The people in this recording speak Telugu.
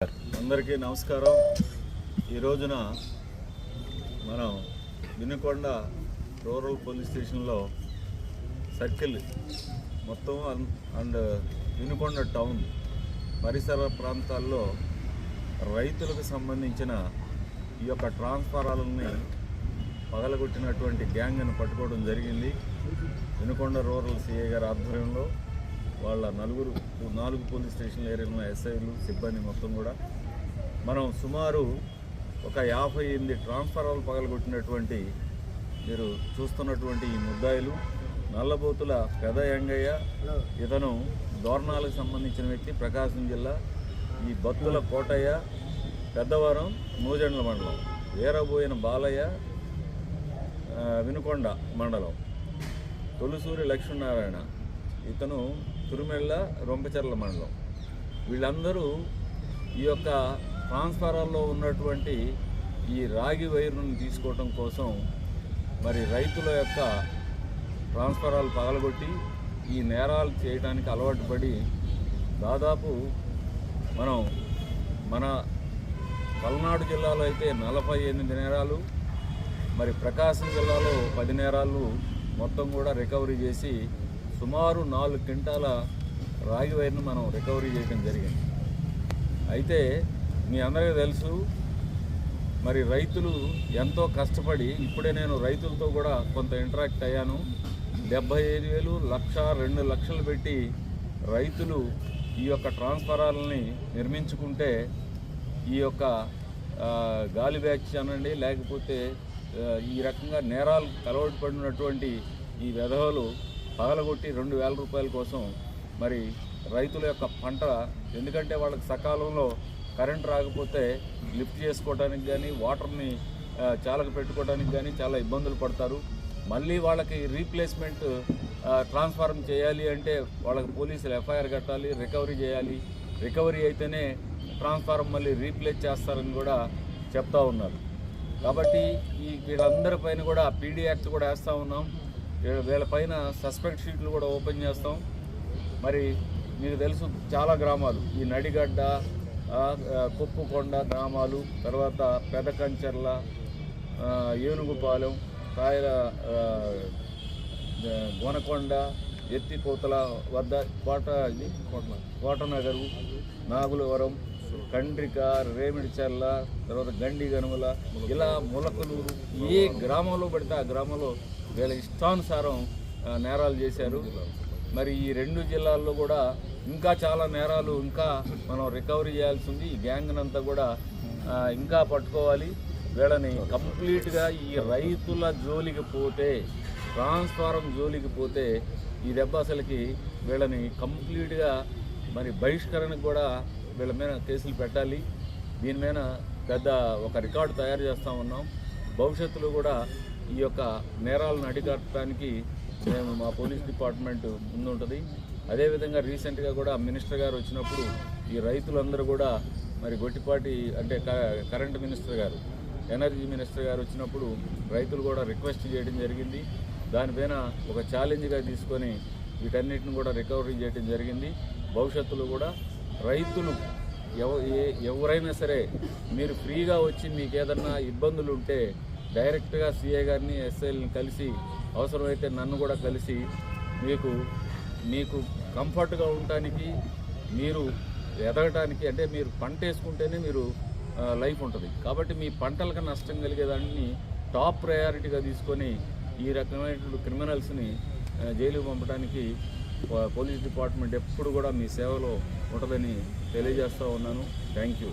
అందరికీ నమస్కారం. ఈ రోజున మనం వినుకొండ రూరల్ పోలీస్ స్టేషన్లో సర్కిల్ మొత్తం అండ్ వినుకొండ టౌన్ పరిసర ప్రాంతాల్లో రైతులకు సంబంధించిన ఈ యొక్క ట్రాన్స్ఫారాలని పగలగొట్టినటువంటి గ్యాంగ్ను పట్టుకోవడం జరిగింది. వినుకొండ రూరల్ సిఐ గారి ఆధ్వర్యంలో వాళ్ళ నలుగురు నాలుగు పోలీస్ స్టేషన్ ఏరియాలో ఎస్ఐలు సిబ్బంది మొత్తం కూడా. మనం సుమారు ఒక యాభై ఎనిమిది ట్రాన్స్ఫారాలు పగలగొట్టినటువంటి మీరు చూస్తున్నటువంటి ఈ ముద్దాయిలు నల్లబోతుల పెద యంగయ్య ఇతను దోర్నాలకు సంబంధించిన వ్యక్తి ప్రకాశం జిల్లా ఈ బత్తుల కోటయ్య పెద్దవరం నూజెండ్ల మండలం వీరబోయిన బాలయ్య వినుకొండ మండలం తొలుసూరి లక్ష్మీనారాయణ. ఇతను తురుమెళ్ళ రొంపచెర్ల మండలం. వీళ్ళందరూ ఈ యొక్క ట్రాన్స్ఫారాల్లో ఉన్నటువంటి ఈ రాగి వైరును తీసుకోవటం కోసం మరి రైతుల యొక్క ట్రాన్స్ఫారాలు పగలగొట్టి ఈ నేరాలు చేయడానికి అలవాటు పడి దాదాపు మనం మన పల్నాడు జిల్లాలో అయితే నలభై ఎనిమిది నేరాలు మరి ప్రకాశం జిల్లాలో పది నేరాలు మొత్తం కూడా రికవరీ చేసి సుమారు నాలుగు క్వింటాల రాగి వైర్ను మనం రికవరీ చేయడం జరిగింది. అయితే మీ అందరికీ తెలుసు మరి రైతులు ఎంతో కష్టపడి ఇప్పుడే నేను రైతులతో కూడా కొంత ఇంటరాక్ట్ అయ్యాను. డెబ్బై ఐదు వేలు లక్ష రెండు లక్షలు పెట్టి రైతులు ఈ యొక్క ట్రాన్స్ఫారాలని నిర్మించుకుంటే ఈ యొక్క గాలి బ్యాచ్ అనండి లేకపోతే ఈ రకంగా నేరాలు కలవటి పడినటువంటి ఈ వెధవలు పగలగొట్టి రెండు వేల రూపాయల కోసం మరి రైతుల యొక్క పంట ఎందుకంటే వాళ్ళకి సకాలంలో కరెంట్ రాకపోతే లిఫ్ట్ చేసుకోవడానికి కానీ వాటర్ని చాలకు చాలక పెట్టుకోవడానికి కానీ చాలా ఇబ్బందులు పడతారు. మళ్ళీ వాళ్ళకి రీప్లేస్మెంట్ ట్రాన్స్ఫార్మ్ చేయాలి అంటే వాళ్ళకి పోలీసులు ఎఫ్ఐఆర్ కట్టాలి రికవరీ చేయాలి. రికవరీ అయితేనే ట్రాన్స్ఫార్మ్ మళ్ళీ రీప్లేస్ చేస్తారని కూడా చెప్తా ఉన్నారు. కాబట్టి ఈ వీళ్ళందరి పైన కూడా పీడీ యాక్ట్ కూడా వేస్తూ ఉన్నాం. వీళ్ళ- పైన సస్పెక్ట్ షీట్లు కూడా ఓపెన్ చేస్తాం. మరి మీకు తెలుసు చాలా గ్రామాలు. ఈ నడిగడ్డ కుప్పుకొండ గ్రామాలు తర్వాత పెదకంచెర్ల ఏనుగుపాలెం కాయల ఆ, గోనకొండ ఎత్తిపోతల వద్ద కోట ఇది? కోటనగరు నాగులవరం కండ్రిక రేమిడిచెర్ల తర్వాత గండి గనుమల ఇలా ములకలూరు. ఏ గ్రామంలో పడితే ఆ గ్రామంలో వీళ్ళ ఇష్టానుసారం నేరాలు చేశారు. మరి ఈ రెండు జిల్లాల్లో కూడా ఇంకా చాలా నేరాలు ఇంకా మనం రికవరీ చేయాల్సి ఉంది ఈ గ్యాంగ్నంతా కూడా ఇంకా పట్టుకోవాలి. వీళ్ళని కంప్లీట్గా ఈ రైతుల జోలికి పోతే ట్రాన్స్ఫారం జోలికి పోతే ఈ దెబ్బ అసలుకి వీళ్ళని కంప్లీట్గా మరి బహిష్కరణకు కూడా వీళ్ళ మీద కేసులు పెట్టాలి. దీని మీద పెద్ద ఒక రికార్డు తయారు చేస్తూ ఉన్నాం. భవిష్యత్తులో కూడా ఈ యొక్క నేరాలను అడిగట్టడానికి మేము మా పోలీస్ డిపార్ట్మెంట్ ముందుంటుంది. అదేవిధంగా రీసెంట్గా కూడా మినిస్టర్ గారు వచ్చినప్పుడు ఈ రైతులందరూ కూడా మరి గొట్టిపాటి అంటే క- కరెంట్ మినిస్టర్ గారు ఎనర్జీ మినిస్టర్ గారు వచ్చినప్పుడు రైతులు కూడా రిక్వెస్ట్ చేయడం జరిగింది. దానిపైన ఒక ఛాలెంజ్గా తీసుకొని వీటన్నిటిని కూడా రికవరీ చేయడం జరిగింది. భవిష్యత్తులో కూడా రైతులు ఎవ ఏ- ఎవరైనా సరే మీరు ఫ్రీగా వచ్చి మీకు ఏదన్నా ఇబ్బందులు ఉంటే డైరెక్ట్గా సీఏ గారిని ఎస్ఐల్ని కలిసి అవసరమైతే నన్ను కూడా కలిసి మీకు మీకు కంఫర్ట్గా ఉండటానికి మీరు ఎదగటానికి అంటే మీరు పంట వేసుకుంటేనే మీరు లైఫ్ ఉంటుంది. కాబట్టి మీ పంటలకు నష్టం కలిగేదాన్ని టాప్ ప్రయారిటీగా తీసుకొని ఈ రకమైనటువంటి క్రిమినల్స్ని జైలుకు పంపడానికి పోలీస్ డిపార్ట్మెంట్ ఎప్పుడు కూడా మీ సేవలో ఉంటుందని తెలియజేస్తూ ఉన్నాను. Thank you.